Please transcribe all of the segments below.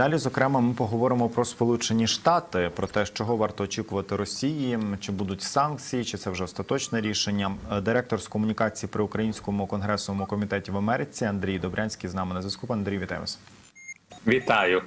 далі, зокрема, ми поговоримо про Сполучені Штати, про те, чого варто очікувати Росії, чи будуть санкції, чи це вже остаточне рішення. Директор з комунікації при українському конгресовому комітеті в Америці Андрій Добрянський з нами на зв'язку. Андрій, вітаю вас. Вітаю.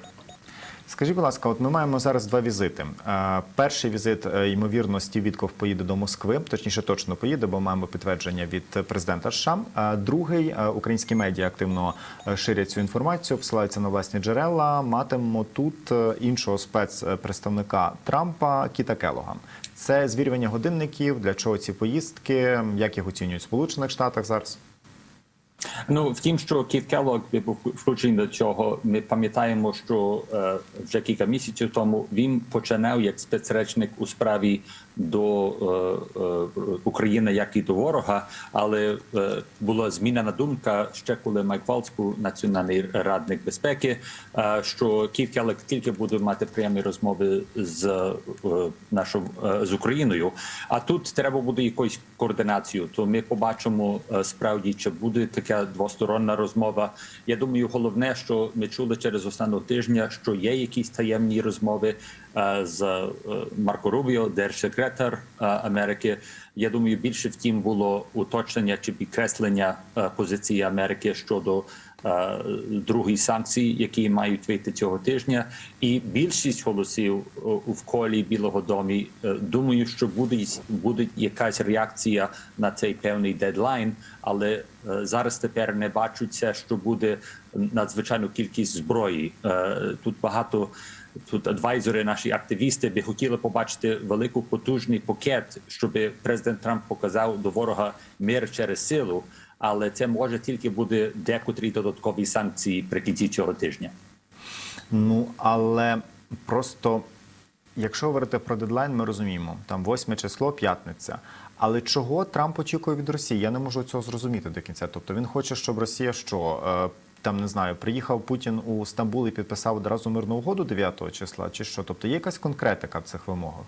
Скажіть, будь ласка, от ми маємо зараз два візити. Е, Перший візит, е, ймовірно, Стівітков поїде до Москви, точніше, точно поїде, бо маємо підтвердження від президента США. Другий е, українські медіа активно ширять цю інформацію, посилаються на власні джерела. Матимемо тут іншого спецпредставника Трампа Кіта Келога. Це звірювання годинників. Для чого ці поїздки? Як їх оцінюють в Сполучених Штатах зараз? Ну втім, що Кіт Келлог був включений до цього. Ми пам'ятаємо, що е, вже кілька місяців тому він починав як спецречник у справі до е, е, України, як і до ворога, але е, була змінена думка ще коли Майк Валц національний радник безпеки. Е, що Кіт Келлог тільки буде мати прямі розмови з е, нашою е, з Україною. А тут треба буде якоюсь координацію. То ми побачимо е, справді, чи буде така двосторонна розмова. Я думаю, головне, що ми чули через останнього тижня, що є якісь таємні розмови з е, Марко Рубіо, держсекретар е, Америки. Я думаю, більше втім було уточнення чи підкреслення е, позиції Америки щодо е, другої санкції, які мають вийти цього тижня, і більшість голосів е, в колі Білого домі е, думаю, що буде буде якась реакція на цей певний дедлайн, але е, зараз тепер не бачуться, що буде надзвичайну кількість зброї. Е, Тут багато. Тут адвайзери, наші активісти би хотіли побачити велику потужний пакет, щоб президент Трамп показав до ворога мир через силу, але це може тільки буде декотрі додаткові санкції при кінці цього тижня. Ну але просто якщо говорити про дедлайн, ми розуміємо, там 8 число, п'ятниця. Але чого Трамп очікує від Росії? Я не можу цього зрозуміти до кінця. Тобто він хоче, щоб Росія що е, там не знаю, приїхав Путін у Стамбул і підписав одразу мирну угоду 9 числа, чи що? Тобто є якась конкретика в цих вимогах?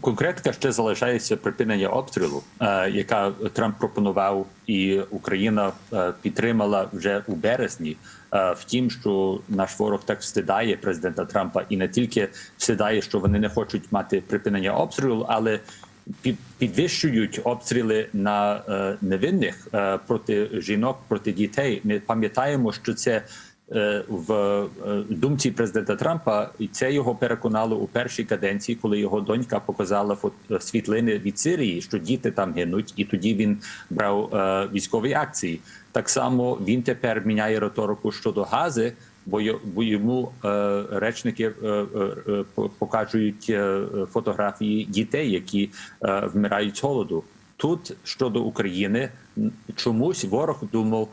Конкретика ще залишається припинення обстрілу, е, яка Трамп пропонував, і Україна е, підтримала вже у березні. Е, втім, що наш ворог так встидає президента Трампа, і не тільки встидає, що вони не хочуть мати припинення обстрілу, але підвищують обстріли на е, невинних е, проти жінок, проти дітей. Ми пам'ятаємо, що це е, в думці президента Трампа, і це його переконало у першій каденції, коли його донька показала фото- світлини від Сирії, що діти там гинуть, і тоді він брав військові акції. Так само він тепер міняє риторику щодо гази. Бо йому е, речники е, е, по- покажуть фотографії дітей, які вмирають з голоду. Тут щодо України чомусь ворог думав,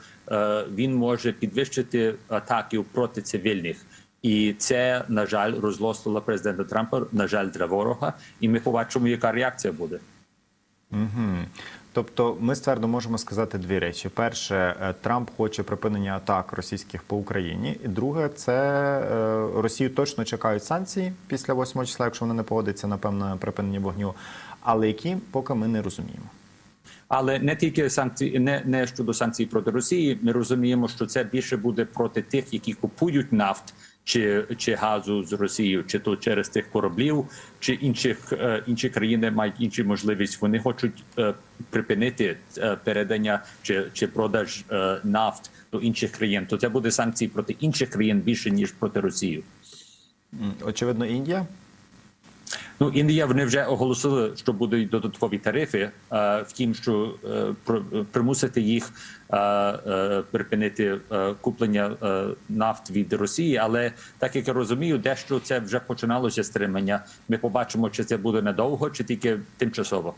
він може підвищити атаки проти цивільних. І це на жаль розлостило президента Трампа. На жаль, для ворога, і ми побачимо, яка реакція буде. Тобто, ми ствердо можемо сказати дві речі: перше, е, Трамп хоче припинення атак російських по Україні, і друге, це е, Росію точно чекають санкції після 8 числа, якщо вони не погодяться на певне припинення вогню, але які поки ми не розуміємо. Але не тільки санкції, не, не щодо санкцій проти Росії. Ми розуміємо, що це більше буде проти тих, які купують нафт чи, чи газу з Росією, чи то через тих кораблів, чи інших е, інші країни мають інші можливість. Вони хочуть е, припинити е, передання чи, чи продаж нафт до інших країн. То це буде санкції проти інших країн більше ніж проти Росії. Очевидно, Індія. Ну, Індія вони вже оголосили, що будуть додаткові тарифи. Е, втім, що е, примусити їх е, припинити куплення нафт від Росії. Але так як я розумію, дещо це вже починалося стримання. Ми побачимо, чи це буде надовго, чи тільки тимчасово.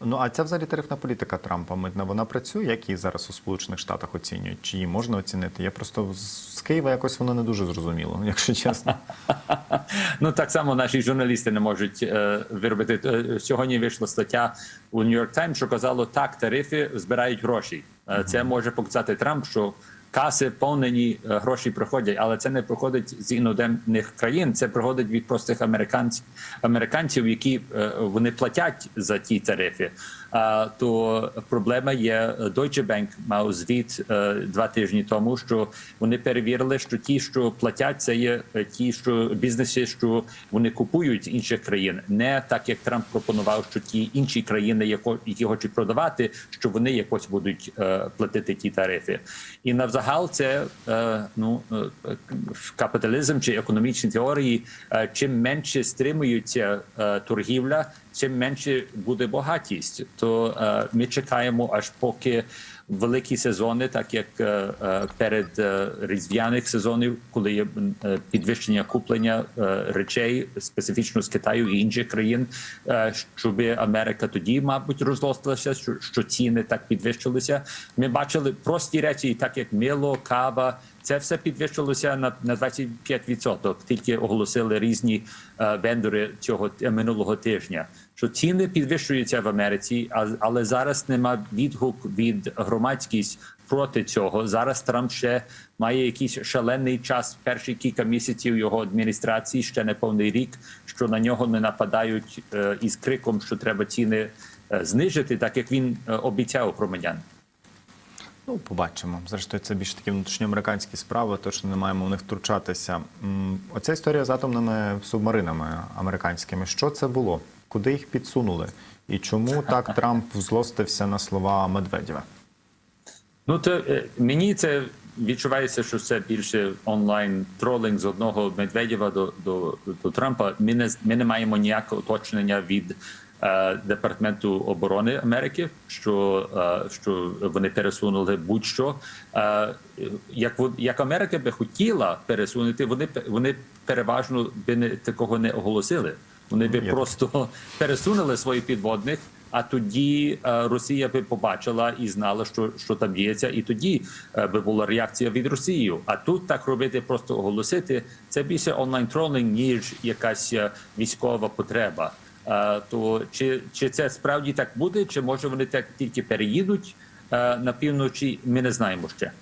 Ну а ця взагалі тарифна політика Трампа митна вона працює, як її зараз у Сполучених Штатах оцінюють? Чи її можна оцінити? Я просто з Києва якось воно не дуже зрозуміло, якщо чесно. Ну так само наші журналісти не можуть е, виробити. Е, Сьогодні вийшла стаття у New York Times, що казало, так тарифи збирають гроші. Е, Це може показати Трамп, що каси повнені е, гроші приходять, але це не проходить з іноземних країн. Це проходить від простих американців, американців, які е, вони платять за ті тарифи. То проблема є Deutsche Bank мав звіт е, два тижні тому, що вони перевірили, що ті, що платять, це є е, ті, що бізнеси, що вони купують з інших країн, не так як Трамп пропонував, що ті інші країни, які хочуть продавати, що вони якось будуть е, платити ті тарифи. І навзагал це е, ну е, е, капіталізм чи економічні теорії. е, Чим менше стримується е, торгівля, чим менше буде багатість. То е, ми чекаємо аж поки великі сезони, так як е, е, перед різдвяних сезонів, коли є підвищення куплення речей специфічно з Китаю і інших країн, е, щоб Америка тоді, мабуть, розлостилася, що ціни так підвищилися. Ми бачили прості речі, так як мило, кава. Це все підвищилося на, на 25%. Тільки оголосили різні е, вендори цього е, минулого тижня. Що ціни підвищуються в Америці, а, але зараз нема відгук від громадськість проти цього. Зараз Трамп ще має якийсь шалений час. Перші кілька місяців його адміністрації ще не повний рік, що на нього не нападають е, із криком, що треба ціни знижити, так як він обіцяв громадян. Ну, побачимо. Зрештою, це більш такі внутрішньоамериканські справи, тож не маємо в них втручатися. Оця історія з атомними субмаринами американськими. Що це було? Куди їх підсунули? І чому так Трамп злостився на слова Медведєва? Ну то е, мені це відчувається, що це більше онлайн тролинг з одного Медведєва до, до, до Трампа. Ми не ми не маємо ніякого уточнення від департаменту оборони Америки, що, е, що вони пересунули будь-що. Е, як як Америка би хотіла пересунути, вони вони переважно би не такого не оголосили. Вони би Є просто пересунули своїх підводних. А тоді е, Росія би побачила і знала, що, що там діється, і тоді е, би була реакція від Росії. А тут так робити, просто оголосити це більше онлайн тролинг, ніж якась е, військова потреба. Е, то чи, чи це справді так буде, чи може вони так тільки переїдуть е, на півночі? Ми не знаємо ще.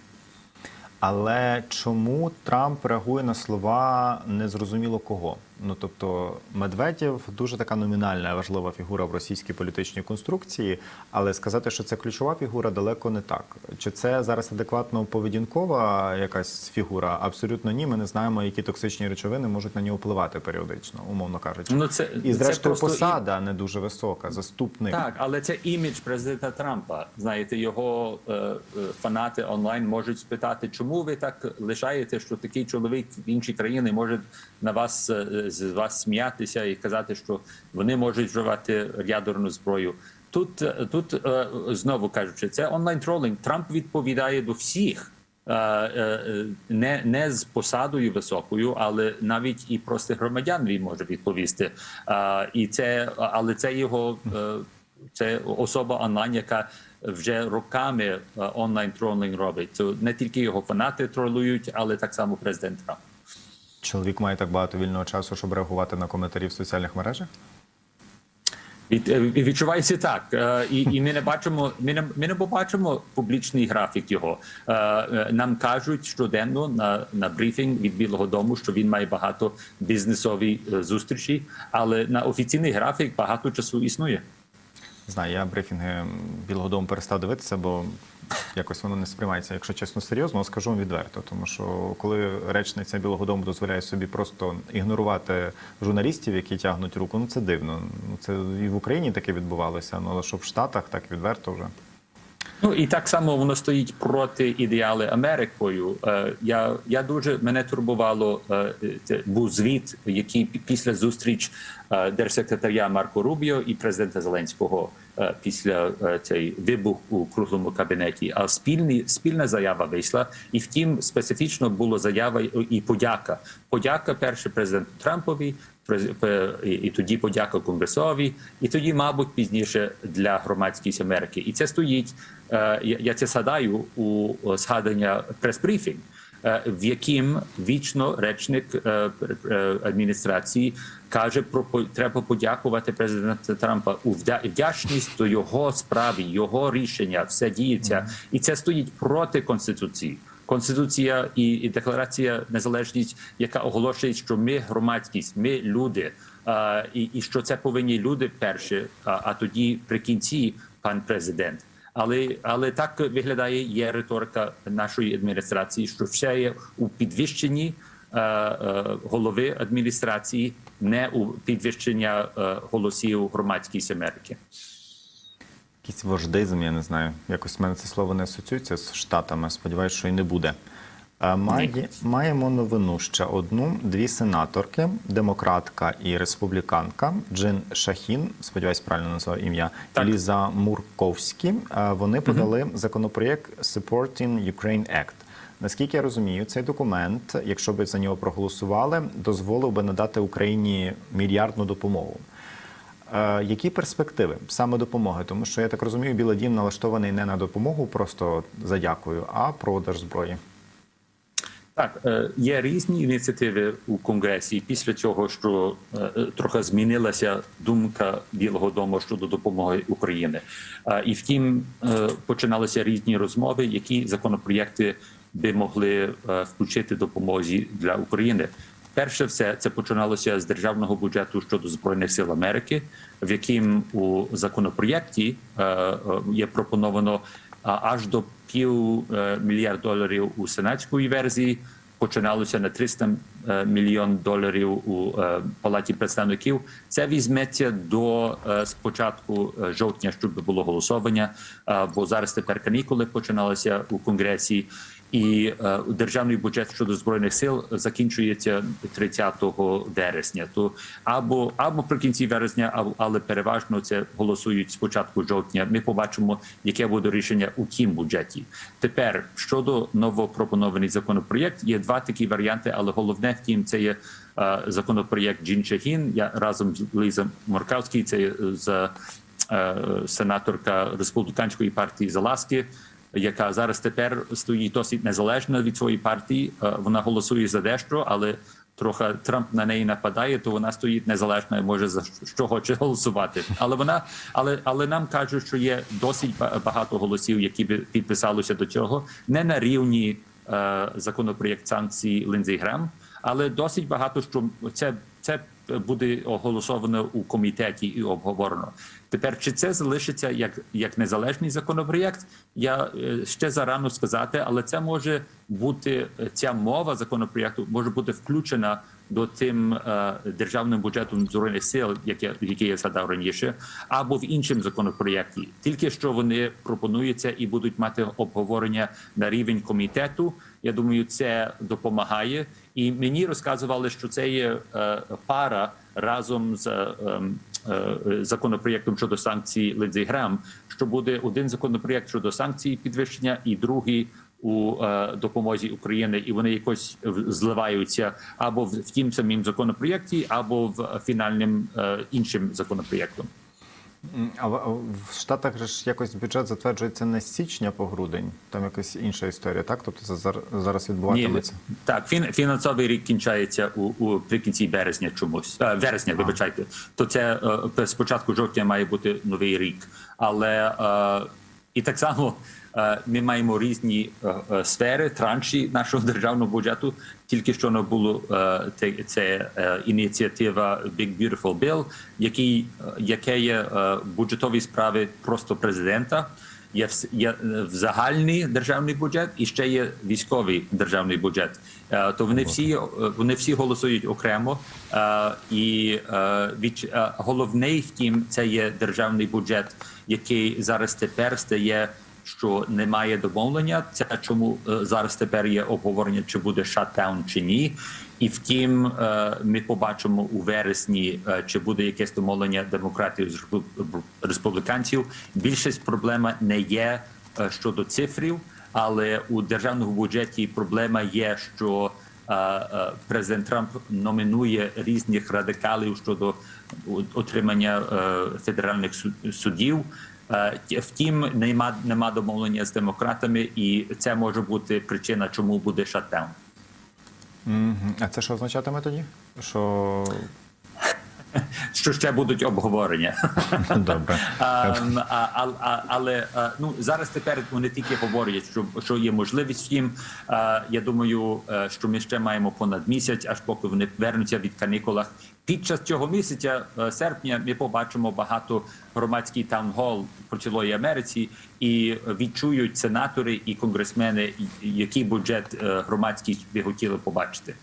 Але чому Трамп реагує на слова незрозуміло кого? Ну тобто, Медведєв дуже така номінальна важлива фігура в російській політичній конструкції, але сказати, що це ключова фігура, далеко не так. Чи це зараз адекватно поведінкова якась фігура? Абсолютно ні. Ми не знаємо, які токсичні речовини можуть на нього впливати періодично, умовно кажучи. Ну це І це зрештою і- посада не дуже висока, заступник. Так, але це імідж президента Трампа. Знаєте, його е, е, фанати онлайн можуть спитати, чому ви так лишаєте, що такий чоловік в інші країни може на вас е, з вас сміятися і казати, що вони можуть вживати ядерну зброю. Тут е, тут е, знову кажучи, це онлайн тролинг. Трамп відповідає до всіх. Е, Не, не з посадою високою, але навіть і простих громадян він може відповісти. І це, але це його це особа онлайн, яка вже роками онлайн тролинг робить. Це не тільки його фанати тролують, але так само президент Трамп. Чоловік має так багато вільного часу, щоб реагувати на коментарі в соціальних мережах. Е, відчувається так, Е, і, і ми не бачимо. Ми не ми не побачимо публічний графік його. Е, Нам кажуть щоденно на, на брифінг від Білого Дому, що він має багато бізнесові зустрічі, але на офіційний графік багато часу існує. Знаю, я брифінги Білого Дому перестав дивитися, бо якось воно не сприймається, якщо чесно, серйозно, скажу вам відверто. Тому що коли речниця Білого Дому дозволяє собі просто ігнорувати журналістів, які тягнуть руку, ну це дивно. Ну це і в Україні таке відбувалося, ну але що в Штатах так відверто вже. Ну і так само воно стоїть проти ідеали Америкою. Е, я, я дуже мене турбувало. е, був звіт, який після зустріч е, держсекретаря Марко Рубіо і президента Зеленського після е, цей вибух у круглому кабінеті. А спільні спільна заява вийшла, і втім, специфічно було заява і подяка. Подяка перше президенту Трампові. і, тоді подяка Конгресові, і тоді, мабуть, пізніше для громадськості Америки. І це стоїть. е, Я, це згадаю у згадання прес-брифінг, е, в яким вічно речник е, е, адміністрації каже про треба подякувати президента Трампа. У вдячність до його справі, його рішення, все діється, і це стоїть проти конституції. Конституція і, і декларація незалежність, яка оголошує, що ми громадськість, ми люди, а, і, і що це повинні люди перші, а, а тоді при кінці пан президент. Але але так виглядає є риторика нашої адміністрації, що все є у підвищенні е, е, голови адміністрації, не у підвищення е, голосів громадськість Америки. Якийсь вождизм, я не знаю. Якось в мене це слово не асоціюється з штатами. Сподіваюся, що і не буде. Е, Має, маємо новину ще одну: дві сенаторки, демократка і республіканка Джин Шахін. Сподіваюсь, правильно назвав ім'я. Ліза Мурковські. Е, Вони подали законопроєкт Supporting Ukraine Act. Наскільки я розумію, цей документ, якщо би за нього проголосували, дозволив би надати Україні мільярдну допомогу. Е, Які перспективи саме допомоги? Тому що я так розумію, Білий Дім налаштований не на допомогу, просто за дякую, а продаж зброї. Так, е, є різні ініціативи у конгресі після цього, що е, трохи змінилася думка Білого Дому щодо допомоги Україні. І втім, починалися різні розмови, які законопроєкти би могли е, включити допомозі для України. Перше, все це починалося з державного бюджету щодо збройних сил Америки, в яким у законопроєкті е, е, є пропоновано аж до пів мільярд доларів у сенатської версії. Починалося на 300 е, мільйон доларів у палаті представників. Це візьметься до спочатку жовтня, щоб було голосування. Бо зараз тепер канікули починалися у конгресі. І е, державний бюджет щодо збройних сил закінчується 30 вересня. То або або при кінці вересня, або- але переважно це голосують спочатку жовтня. Ми побачимо, яке буде рішення у тім бюджеті. Тепер щодо новопропонований законопроєкт, є два такі варіанти, але головне втім, це є е, законопроєкт Джін Чагін. Я разом з Лізом Моркавський, це з е, сенаторка республіканської партії з Аласки яка зараз тепер стоїть досить незалежно від своєї партії. Е, Вона голосує за дещо, але трохи Трамп на неї нападає, то вона стоїть незалежно і може за що хоче голосувати. Але вона, але але нам кажуть, що є досить ба- багато голосів, які підписалися до цього, не на рівні е, законопроєкт санкцій Ліндзей Грем, але досить багато що це це буде оголосовано у комітеті і обговорено. Тепер чи це залишиться як, як незалежний законопроєкт? Я е, ще зарано сказати, але це може бути е, ця мова законопроєкту може бути включена до тим е, державним бюджетом збройних сил, яке яке я згадав раніше, або в іншому законопроєкті. Тільки що вони пропонуються і будуть мати обговорення на рівень комітету. Я думаю, це допомагає. І мені розказували, що це є пара разом з е, е, законопроєктом щодо санкцій Ліндзей Грам, що буде один законопроєкт щодо санкцій підвищення, і другий у е, допомозі України, і вони якось зливаються або в, тім самім законопроєкті, або в фінальним е, іншим законопроєктом. А в, Штатах же ж якось бюджет затверджується не з січня по грудень, там якась інша історія, так? Тобто це зар- зараз відбуватиметься. так, фін, фінансовий рік кінчається у, у прикінці березня чомусь. А, вересня, вибачайте. То це е, спочатку жовтня має бути новий рік. Але е, і так само е, ми маємо різні е, е, сфери, транші нашого державного бюджету. Тільки що не було це, ініціатива Big Beautiful Bill, який, яке є бюджетові справи просто президента. Є вс- є е, в загальний державний бюджет і ще є військовий державний бюджет. Е, То вони всі е, вони всі голосують окремо. І від головний втім, це є державний бюджет, який зараз тепер стає. Що немає домовлення, це чому е, зараз тепер є обговорення, чи буде шатдаун чи ні. І втім, е, ми побачимо у вересні, е, чи буде якесь домовлення демократів з республіканців. Більшість проблема не є щодо цифрів, але у державному бюджеті проблема є, що президент Трамп номінує різних радикалів щодо отримання федеральних су- суддів. Ті- Втім, нема нема домовлення з демократами, і це може бути причина, чому буде. Мгм. А це що означатиме тоді? Що що ще будуть обговорення. Добре. А, а, а, але а, ну зараз тепер вони тільки говорять, що, що є можливість їм. А, я думаю, е, що ми ще маємо понад місяць, аж поки вони вернуться від канікулах. Під час цього місяця, е, серпня, ми побачимо багато громадський таунхол по цілої Америці і відчують сенатори і конгресмени, який бюджет е, громадський би хотіли побачити.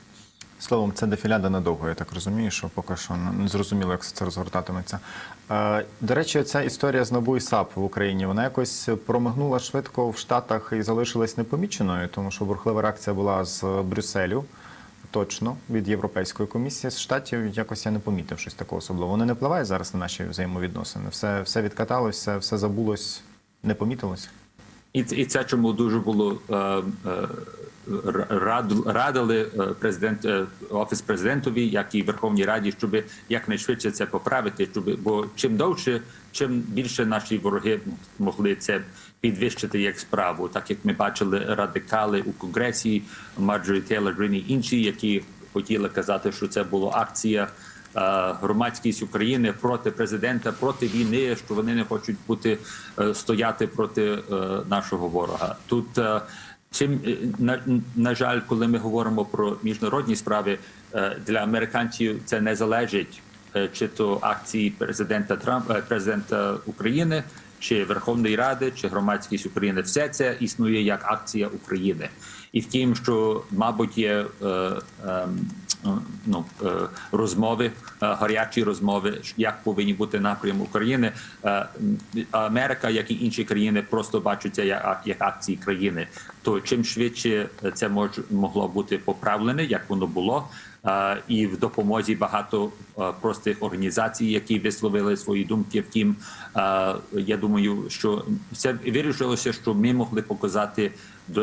Словом, це дефіляда надовго, я так розумію, що поки що не зрозуміло, як це розгортатиметься. Е, До речі, ця історія з НАБУ і САП в Україні, вона якось промигнула швидко в Штатах і залишилась непоміченою, тому що бурхлива реакція була з Брюсселю, точно, від Європейської комісії. З Штатів якось я не помітив щось такого особливого. Вони не впливає зараз на наші взаємовідносини. Все, все відкаталось, все, забулось, не помітилось. І, і це чому дуже було е, е, рад, радили е, президент офіс президентові, як і Верховній Раді, щоб якнайшвидше це поправити. Щоб бо чим довше, чим більше наші вороги могли це підвищити як справу, так як ми бачили радикали у конгресі, Марджорі Тейлор Грін інші, які хотіли казати, що це була акція. Е, Громадськість України проти президента, проти війни, що вони не хочуть бути е, стояти проти е, нашого ворога. Тут е, чим е, на, на жаль, коли ми говоримо про міжнародні справи е, для американців, це не залежить е, чи то акції президента Трампа, е, президента України, чи Верховної Ради, чи громадськість України. Все це існує як акція України, і втім, що мабуть є. Е, ем, ну, е, розмови, е, гарячі розмови, як повинні бути напрям України. Е, Америка, як і інші країни, просто бачаться як, як акції країни. То чим швидше це мож, могло бути поправлене, як воно було. е, І в допомозі багато е, простих організацій, які висловили свої думки. Втім, е, я думаю, що це вирішилося, що ми могли показати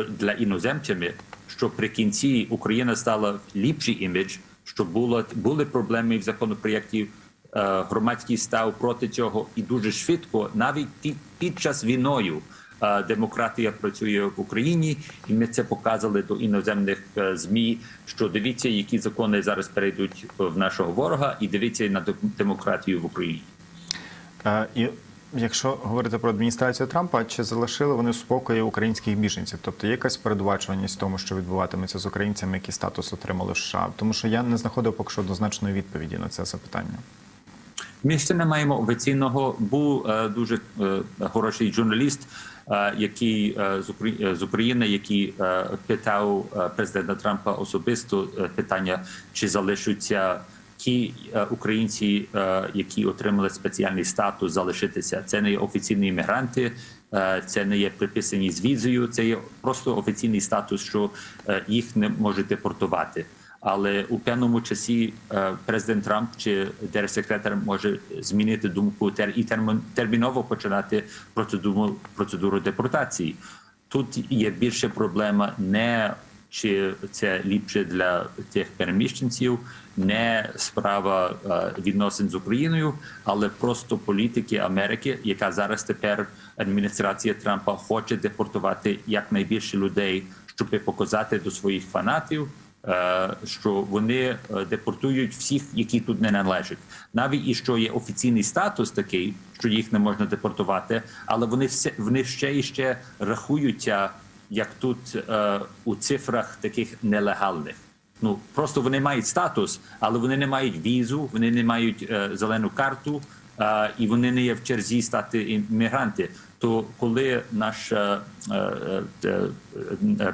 для іноземцями, що при кінці Україна стала ліпший імідж, що було були проблеми в законопроєкті. е, Громадський став проти цього, і дуже швидко, навіть під, під час війною, е, демократія працює в Україні, і ми це показали до іноземних е, змі. Що дивіться, які закони зараз перейдуть в нашого ворога, і дивіться на дем- демократію в Україні. Якщо говорити про адміністрацію Трампа, чи залишили вони в спокої українських біженців? Тобто є якась передбачуваність тому, що відбуватиметься з українцями, які статус отримали в США? Тому що я не знаходив поки що однозначної відповіді на це запитання. Ми ще не маємо офіційного. Був е, дуже е, хороший журналіст, е, який з, Украї... з України, який питав президента Трампа особисто питання, чи залишаться ті е, українці, е, які отримали спеціальний статус, залишитися. Це не є офіційні іммігранти. е, Це не є приписані з візою, це є просто офіційний статус, що їх не можуть депортувати. Але у певному часі президент Трамп чи держсекретар може змінити думку і термін- терміново починати процедуру процедуру депортації. Тут є більше проблема не чи це ліпше для тих переміщенців, не справа е, відносин з Україною, але просто політики Америки, яка зараз тепер адміністрація Трампа хоче депортувати якнайбільше людей, щоб показати до своїх фанатів, е, що вони е, депортують всіх, які тут не належать, навіть і що є офіційний статус такий, що їх не можна депортувати, але вони все вони ще і ще рахуються як тут у цифрах таких нелегальних. Ну просто вони мають статус, але вони не мають візу, вони не мають е, зелену карту, е, і вони не є в черзі стати іммігранти. То коли наш е, е, е, е,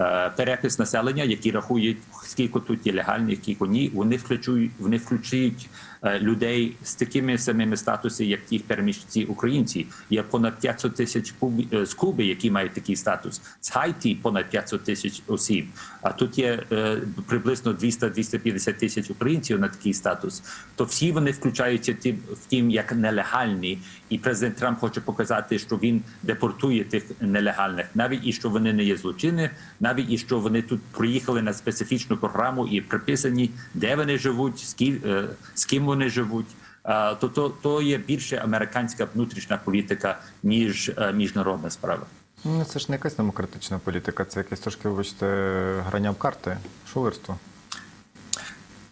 е, перепис населення, які рахують, скільки тут є легальних, скільки ні, вони включують, вони включують людей з такими самими статусами, як ті переміщенці українці. Є понад 500 тисяч е, з Куби, які мають такий статус. З Хайті понад 500 тисяч осіб. А тут є е, приблизно 200-250 тисяч українців на такий статус. То всі вони включаються ті- втім як нелегальні, і президент Трамп хоче показати, що він депортує тих нелегальних, навіть і що вони не є злочини, навіть і що вони тут приїхали на специфічну програму і приписані, де вони живуть, з ким, е, ким вони живуть. То, то, то є більше американська внутрішня політика ніж е, міжнародна справа. Ну, це ж не якась демократична політика, це якесь трошки, вибачте, грання в карти, шулерство.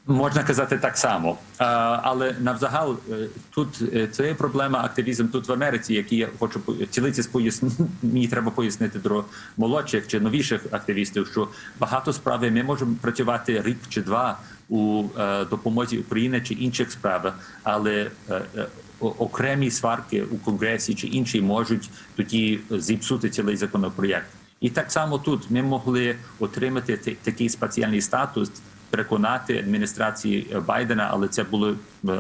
Можна казати так само, але навзагал е, тут е, це проблема активізм тут в Америці, який я хочу цілитись пояснити. Мені треба пояснити до молодших чи новіших активістів, що багато справи ми можемо працювати рік чи два у е, допомозі України чи інших справах, але окремі сварки у конгресі чи інші можуть тоді зіпсути цілий законопроєкт. І так само тут ми могли отримати такий спеціальний статус переконати адміністрації Байдена, але це були е, е,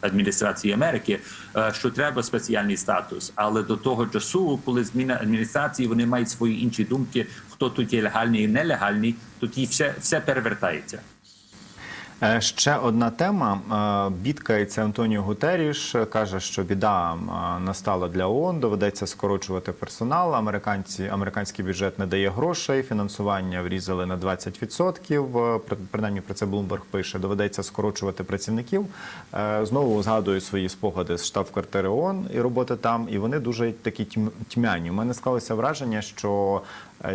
адміністрації Америки, е, що треба спеціальний статус. Але до того часу, коли зміна адміністрації, вони мають свої інші думки, хто тут є легальний і нелегальний, тоді все, все перевертається. Е, Ще одна тема. Е, Бідкається Антоніо Гутеріш, каже, що біда е, настала для ООН, доведеться скорочувати персонал. Американці, американський бюджет не дає грошей, фінансування врізали на 20%. Е, Принаймні про це Блумберг пише. Доведеться скорочувати працівників. Знову згадую свої спогади з штаб-квартири ООН і роботи там. І вони дуже такі тьм- тьмяні. У мене склалося враження, що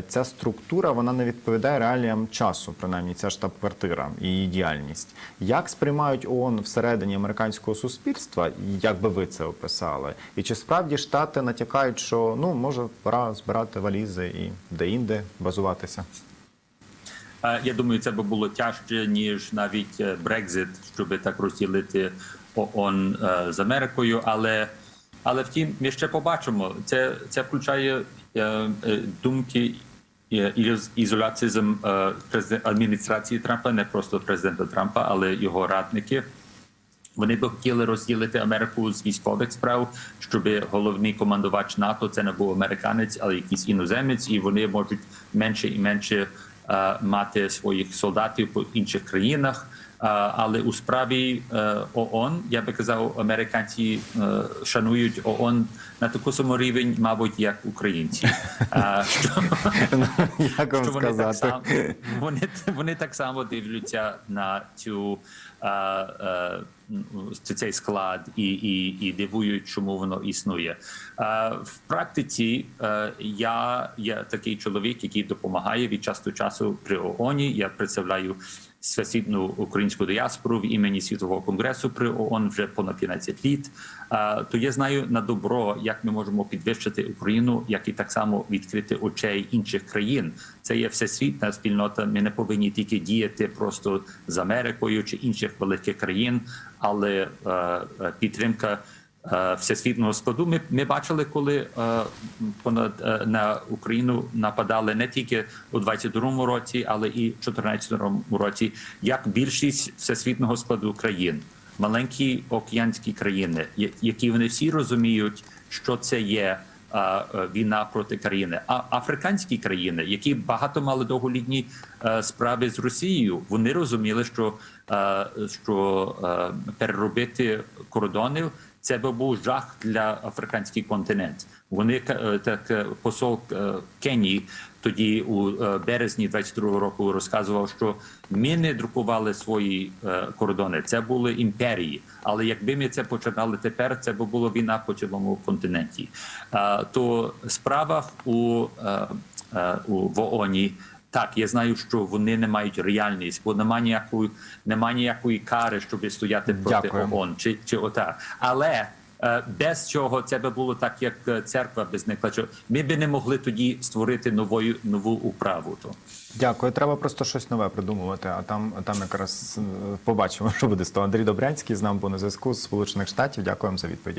ця структура вона не відповідає реаліям часу, принаймні ця штаб-квартира і її діяльність. Як сприймають ООН всередині американського суспільства, як би ви це описали? І чи справді штати натякають, що ну може пора збирати валізи і де-інде базуватися? Е, Я думаю, це би було тяжче ніж навіть е, Брекзит, щоб так розділити ООН е, з Америкою. Але але втім, ми ще побачимо. Це це включає е, е, думки е, із- ізоляцизм е, адміністрації Трампа, не просто президента Трампа, але його радники. Вони би хотіли розділити Америку з військових справ, щоб головний командувач НАТО це не був американець, але якийсь іноземець, і вони можуть менше і менше е, мати своїх солдатів по інших країнах. Але у справі е, ООН, я би казав, американці е, шанують ООН на таку саму рівень, мабуть, як українці. Що, Як вам що вони так само вони, вони так само дивляться на цю е, цей склад і, і, і дивують, чому воно існує. В практиці е, я такий чоловік, який допомагає від часу до часу при ООНі. Я представляю всесвітню українську діаспору в імені світового конгресу при ООН вже понад 15 літ. То я знаю на добро, як ми можемо підвищити Україну, як і так само відкрити очей інших країн. Це є всесвітня спільнота. Ми не повинні тільки діяти просто з Америкою чи інших великих країн, але е, е, підтримка. Е, Всесвітнього складу ми, ми бачили, коли е, понад е, на Україну нападали не тільки у 22-му році, але і в 14-му році, як більшість всесвітнього складу країн, маленькі океанські країни, які вони всі розуміють, що це є війна проти країни. А африканські країни, які багато мали довголітні справи з Росією, вони розуміли, що, що переробити кордони це би був жах для африканський континент. Вони е, так е, посол е, Кенії тоді у березні 22-го року розказував, що ми не друкували свої кордони. Це були імперії. Але якби ми це починали тепер, це би була війна по цілому континенті. То справа у, у ООНі так, я знаю, що вони не мають реальність, бо немає ніякої, немає ніякої кари, щоб стояти проти Дякую. ООН чи, чи отак. Але е, без цього це би було так, як е, церква без них. Що Ми би не могли тоді створити новою нову управу. То. Дякую. Треба просто щось нове придумувати. А там, там якраз е, побачимо, що буде з того. Андрій Добрянський з нами був на зв'язку з Сполучених Штатів. Дякую вам за відповіді.